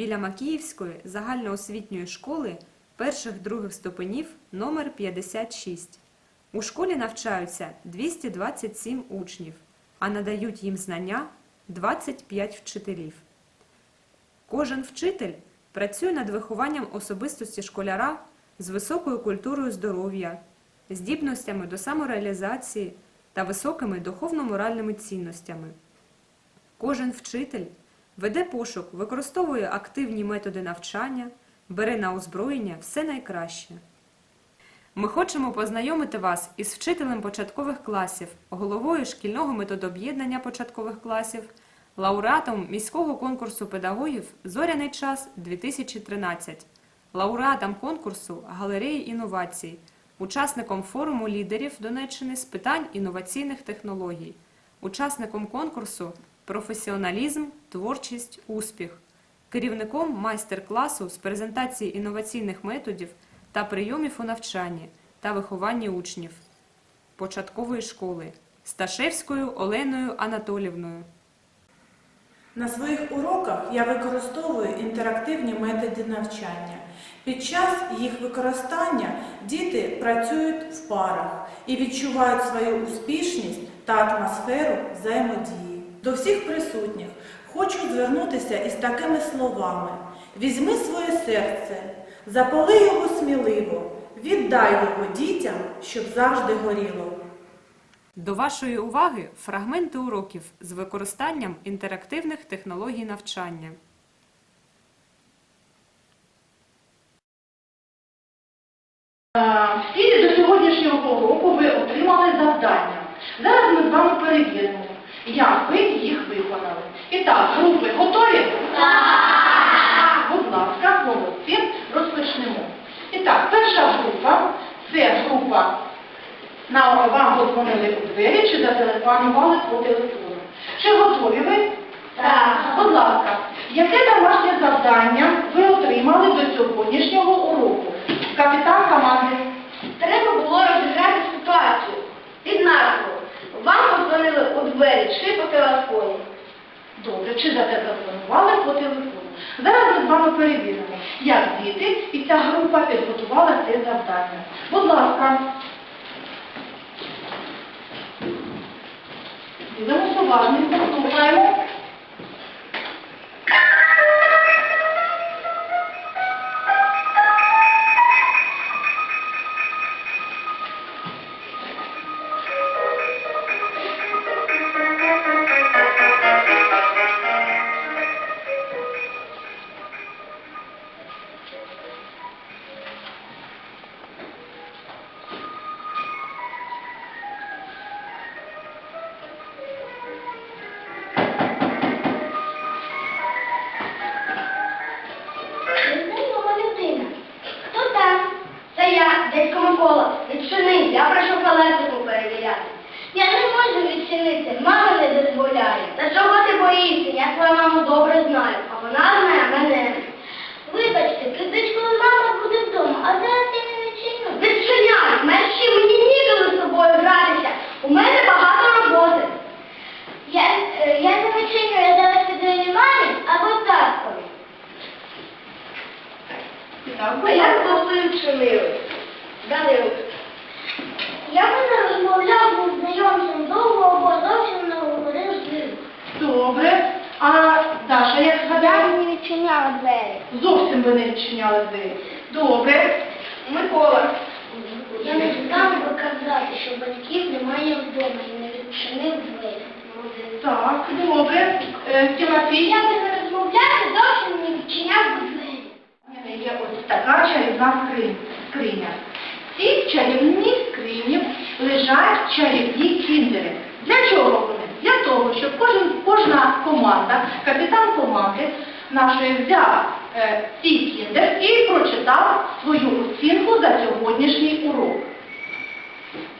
Біля Макіївської загальноосвітньої школи перших-других ступенів номер 56. У школі навчаються 227 учнів, а надають їм знання 25 вчителів. Кожен вчитель працює над вихованням особистості школяра з високою культурою здоров'я, здібностями до самореалізації та високими духовно-моральними цінностями. Кожен вчитель веде пошук, використовує активні методи навчання, бере на озброєння все найкраще. Ми хочемо познайомити вас із вчителем початкових класів, головою шкільного методооб'єднання початкових класів, лауреатом міського конкурсу педагогів Зоряний час 2013, лауреатом конкурсу Галереї інновацій, учасником форуму лідерів Донеччини з питань інноваційних технологій, учасником конкурсу Професіоналізм, творчість, успіх, керівником майстер-класу з презентації інноваційних методів та прийомів у навчанні та вихованні учнів початкової школи Сташевською Оленою Анатолівною. На своїх уроках я використовую інтерактивні методи навчання. Під час їх використання діти працюють в парах і відчувають свою успішність та атмосферу взаємодії. До всіх присутніх хочу звернутися із такими словами: візьми своє серце, запали його сміливо, віддай його дітям, щоб завжди горіло. До вашої уваги фрагменти уроків з використанням інтерактивних технологій навчання. Е, Всі до сьогоднішнього уроку ви отримали завдання. Зараз ми з вами перевіримо, як ви їх виконали. І так, групи готові? Так! Будь ласка, молодці, розпочнемо. І так, перша група це група. На вам подзвонили у двері чи зателефонували по телефону. Чи готові ви? Так. Будь ласка, яке домашнє завдання ви отримали до сьогоднішнього уроку? Капітан команди. Треба було розіграти ситуацію під назвою. Вам подзвонили у двері чи по телефоні. Добре, чи зателефонували по телефону? Зараз ми з вами перевіримо, як діти і ця група підготувала це завдання. Будь ласка. Дивимося уважненько, слухаємо. Що батьків немає вдома і не відчинив двері. Так, добре. Е, Тимофій. Я би не розмовляти, зовсім не відчиняв двері. У мене є ось така чарівна скриня. В цій чарівній скрині лежать чарівні кіндери. Для чого вони? Для того, щоб кожен, кожна команда, капітан команди нашої взяв е, ці кіндер і прочитав свою оцінку за сьогоднішній урок.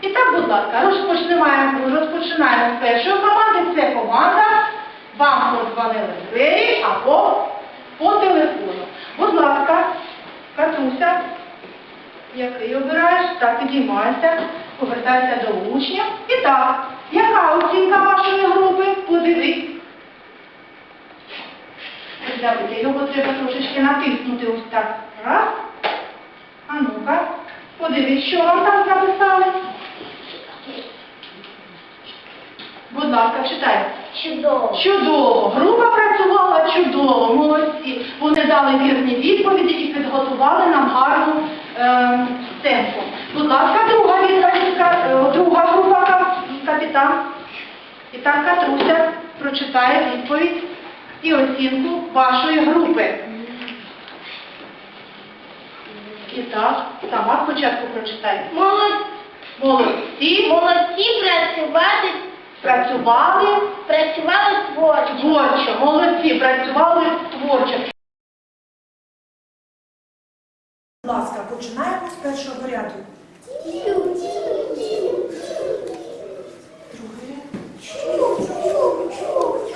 І так, будь ласка, розпочинаємо, розпочинаємо з першої команди. Це команда. Вам подзвонили двері або по телефону. Будь ласка, Катруся, який обираєш, так підіймайся, повертайся до учня. І так, яка оцінка вашої групи? Подивись. Його треба трошечки натиснути ось так. Раз. А ну-ка, подивись, що вам там записали. Будь ласка, читай. Чудово. Чудово. Група працювала чудово, молодці. Вони дали вірні відповіді і підготували нам гарну е, темпу. Будь ласка, друга відповідь, е, друга група капітан. І так Катруся прочитає відповідь і оцінку вашої групи. І так, сама спочатку прочитай. Молодці. Молодці, Молодці працювати, працювали працювали творчо. творчо, молодці, працювали творчо. Будь ласка, починаємо з першого ряду. Другий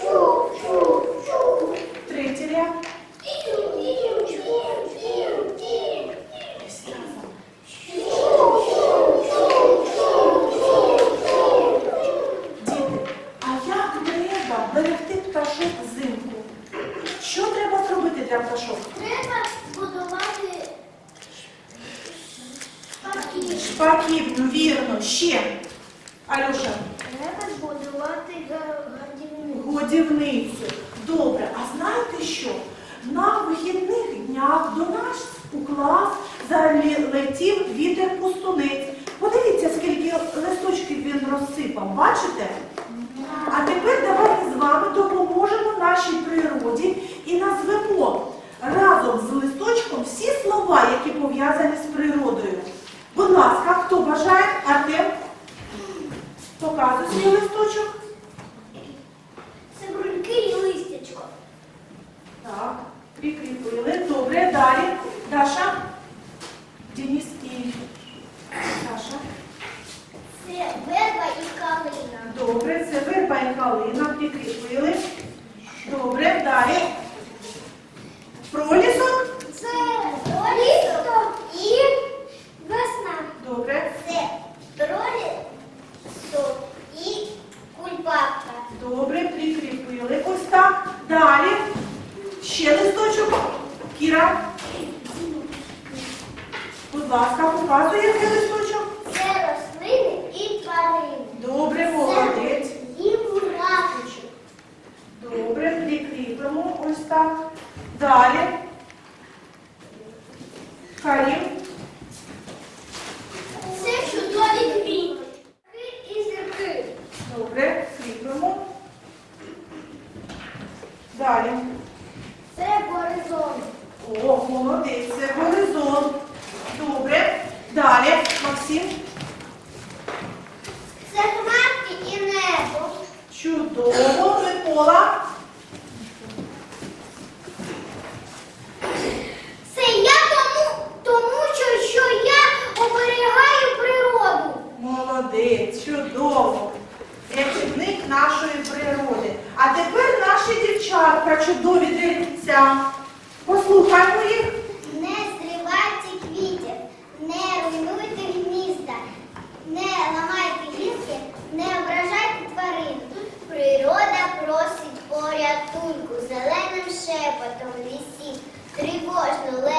ряд. Третій ряд. Всі разом. Діти, а як треба берегти пташок взимку? Що треба зробити для пташок? Треба збудувати шпаки. Шпаків, ну вірно, ще. Алюша, Треба збудувати гардівну. годівницю. Добре, а знаєте що? На вихідних днях до нас у клас залетів вітер пустунець. Подивіться, скільки листочків він розсипав, бачите? А тепер давайте з вами допоможемо нашій природі і назвемо разом з листочком всі слова, які пов'язані з природою. Будь ласка, хто бажає? Артем, показуй свій листочок. Це бруньки і листячко. Так, прикріпили. Добре, далі. Даша. Денис і Даша. Це верба і калина. Добре, це верба і калина. Прикріпили. Добре, далі. Пролісок. Це пролісок і весна. Добре. Це corpo, no dedo, seconizou do порятунку, зеленим шепотом лісів, тривожно лева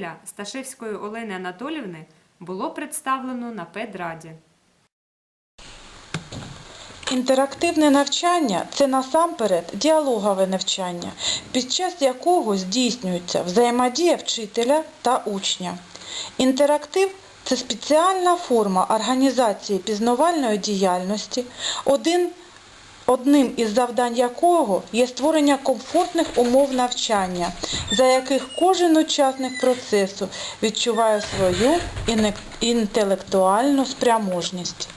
вчителя Сташевської Олени Анатолівни було представлено на педраді. Інтерактивне навчання це насамперед діалогове навчання, під час якого здійснюється взаємодія вчителя та учня. Інтерактив це спеціальна форма організації пізнавальної діяльності, один одним із завдань якого є створення комфортних умов навчання, за яких кожен учасник процесу відчуває свою інтелектуальну спроможність.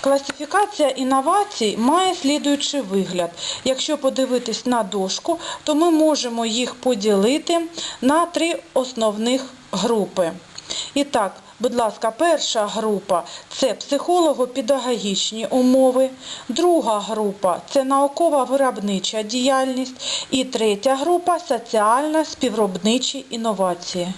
Класифікація інновацій має слідуючий вигляд. Якщо подивитись на дошку, то ми можемо їх поділити на три основних групи. І так, будь ласка, перша група це психолого-педагогічні умови, друга група це наукова виробнича діяльність і третя група соціально співробничі інновації.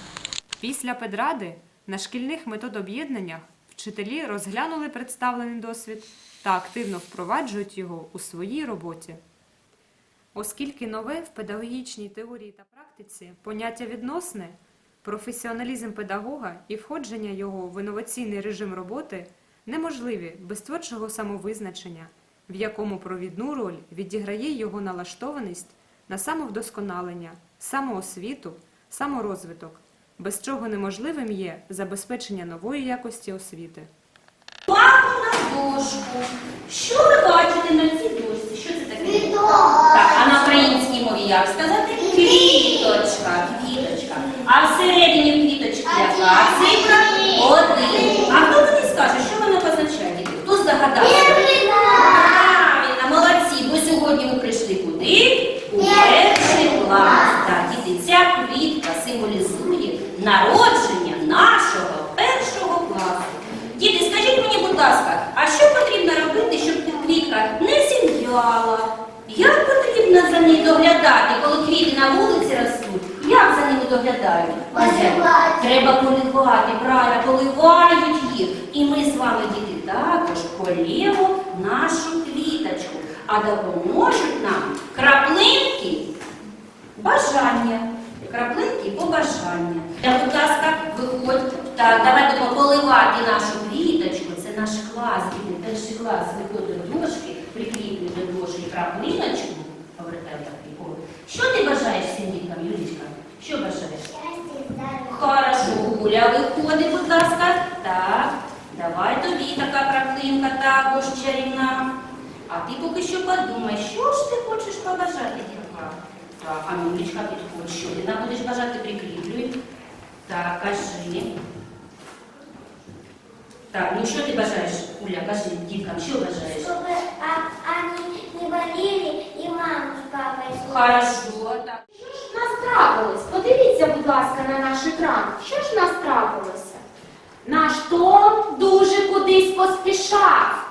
Після педради на шкільних методоб'єднаннях вчителі розглянули представлений досвід та активно впроваджують його у своїй роботі. Оскільки нове в педагогічній теорії та практиці поняття відносне, професіоналізм педагога і входження його в інноваційний режим роботи неможливі без творчого самовизначення, в якому провідну роль відіграє його налаштованість на самовдосконалення, самоосвіту, саморозвиток, без чого неможливим є забезпечення нової якості освіти. дошку. Що ви бачите на цій дошці? Що це таке? Так, а на українській мові як сказати? Квіточка, квіточка. А всередині квіточки яка цифра? Один. А хто мені скаже, що вона позначає? діти? Хто здогадався? Правильно, молодці, бо сьогодні ви прийшли куди? У перший клас. Так, діти, ця квітка символізує народження нашого першого класу. Діти, скажіть мені, будь ласка, а що потрібно робити, щоб квітка не зім'яла? Як потрібно за нею доглядати, коли квіти на вулиці ростуть? Як за ними доглядають? Треба поливати, правильно, поливають їх. І ми з вами, діти, також полємо нашу квіточку, а допоможуть нам краплинки бажання. Краплинки побажання. Я, будь ласка, виходь. Так, давайте поливати нашу квіточку. Це наш клас, діти, перший клас. Виходь до дошки, прикріплюй до дошки краплиночку. Що ти бажаєш всім діткам, Юлічка? Що бажаєш? Хорошо, Гуля, виходить, будь ласка. Так, давай тобі така краплинка також чарівна. А ти поки що подумай, що ж ти хочеш побажати діткам? Так, а Юлічка, підходь, що ти нам будеш бажати, прикріплюй. Так, кажи. Так, ну що ти бажаєш, Уля, кажи діткам, що бажаєш? Чтобы а- они не болели и маму с папой Хорошо, Будь ласка, на наш екран. Що ж в нас трапилося? Наш Том дуже кудись поспішав.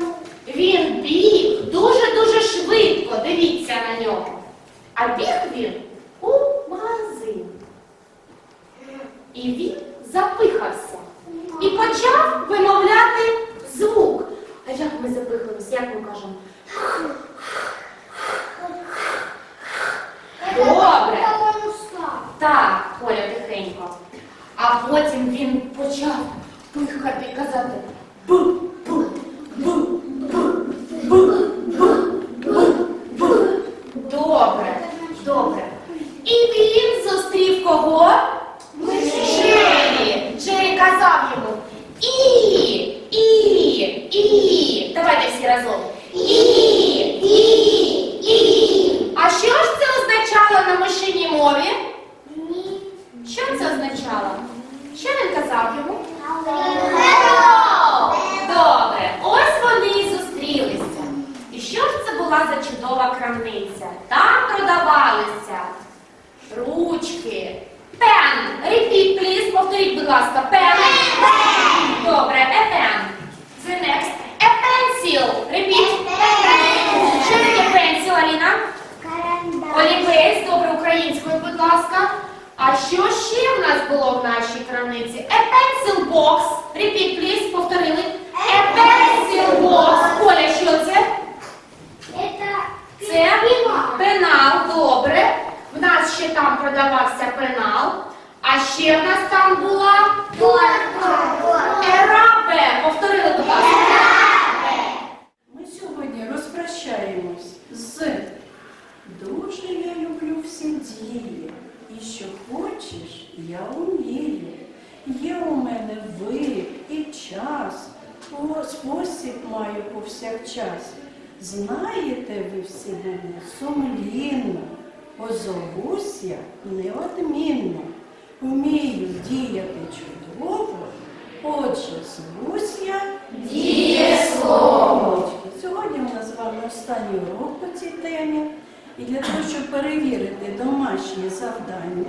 Ну. Він біг дуже-дуже швидко. Дивіться на нього. А біг він у магазин. І він запихався. І почав вимовляти звук. А як ми запихаємося? Як ми кажемо? Добре. Так, Коля тихенько. А потім він почав пихати і казати бу бу бу бу бу бу бу Добре, добре. І він зустрів кого? Джері. Джері казав йому і, і, і. Давайте всі разом. І, і, і. А що ж це означало на мишиній мові? Ни. Що це означало? Що він казав йому? Hello. Добре, ось вони і зустрілися. І що ж це була за чудова крамниця? Там продавалися ручки. Пен. Repeat, please. Повторіть, будь ласка, пен. Добре, a pen. The next. A pencil. Repeat. Що таке pencil, Аліна? Карандаш. Олівець, добре українською, будь ласка. А що ще в нас було в нашій крамниці? A pencil box. Repeat, please, повторили. A pencil box. Коля, що це? Це пенал, добре. В нас ще там продавався пенал. А ще в нас там була ерабе. Повторили, будь ласка. Ми сьогодні розпрощаємось з Дуже я люблю всі дії, і що хочеш, я умію. Є у мене ви і час, спосіб маю повсякчас. Знаєте ви всі мене сумлінно, озовусь я неодмінно, вмію діяти чудово, отже, звусь я дієслово. Сьогодні у нас з вами останній урок по цій темі. І для того, щоб перевірити домашнє завдання,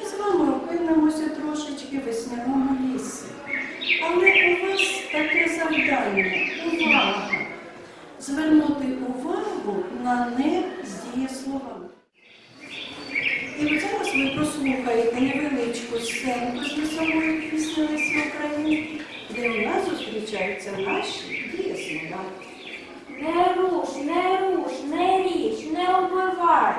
ми з вами опинимося трошечки в весняному лісі. Але у вас таке завдання увага. Звернути увагу на не з дієсловами. І от зараз ви прослухаєте невеличку сценку з лісової пісні Лесі Українки, де у нас зустрічаються наші дієслова. Не руш, не руш, не річ, не оббивай.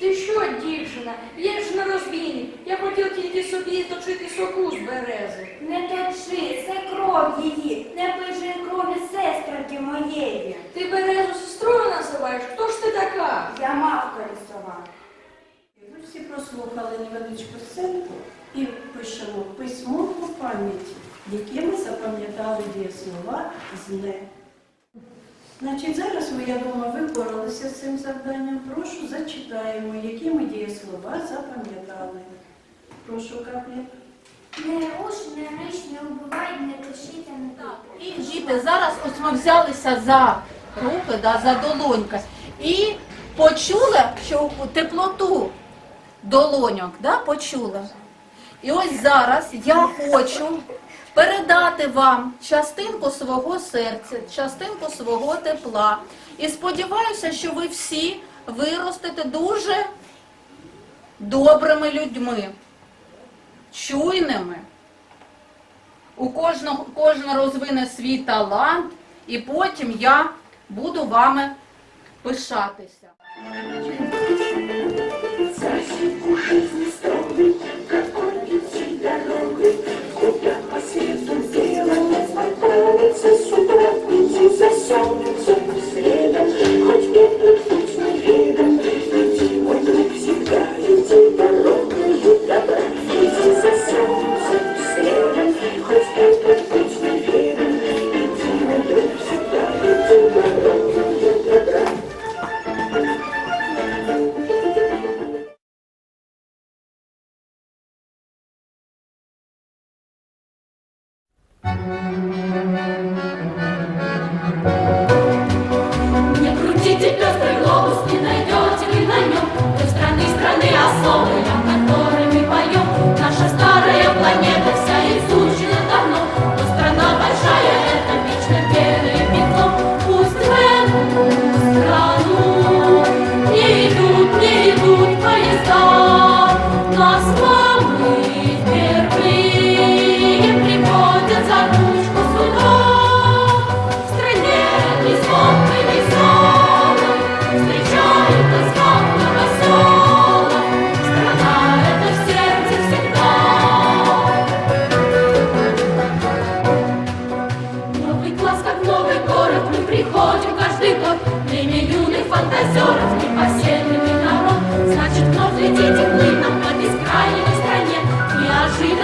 Ти що, дівчина? Я ж не розбійник. Я хотів тільки собі точити соку з берези. Не точи, це кров її, не пиши крові сестринки моєї. Ти березу сестрою називаєш? Хто ж ти така? Я мавка лісова. Ви всі прослухали невеличку сценку і пишемо письмову пам'ять, які ми запам'ятали дієслова з не. Значить, зараз ви, я думаю, ви впоралися з цим завданням. Прошу, зачитаємо, які ми дієслова запам'ятали. Прошу, Каплі. Не руш, не риш, не убивай, не тишите, не так. І діти, зараз ось ми взялися за руки, да, за долонька. І почули, що теплоту долоньок, да, почули. І ось зараз я хочу передати вам частинку свого серця, частинку свого тепла. І сподіваюся, що ви всі виростете дуже добрими людьми, чуйними. У кожного кожен розвине свій талант, і потім я буду вами пишатися. Не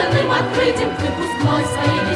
Неожиданным открытием к выпускной своей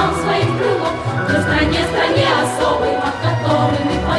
нам своим крылом В стране, стране особой, под которой мы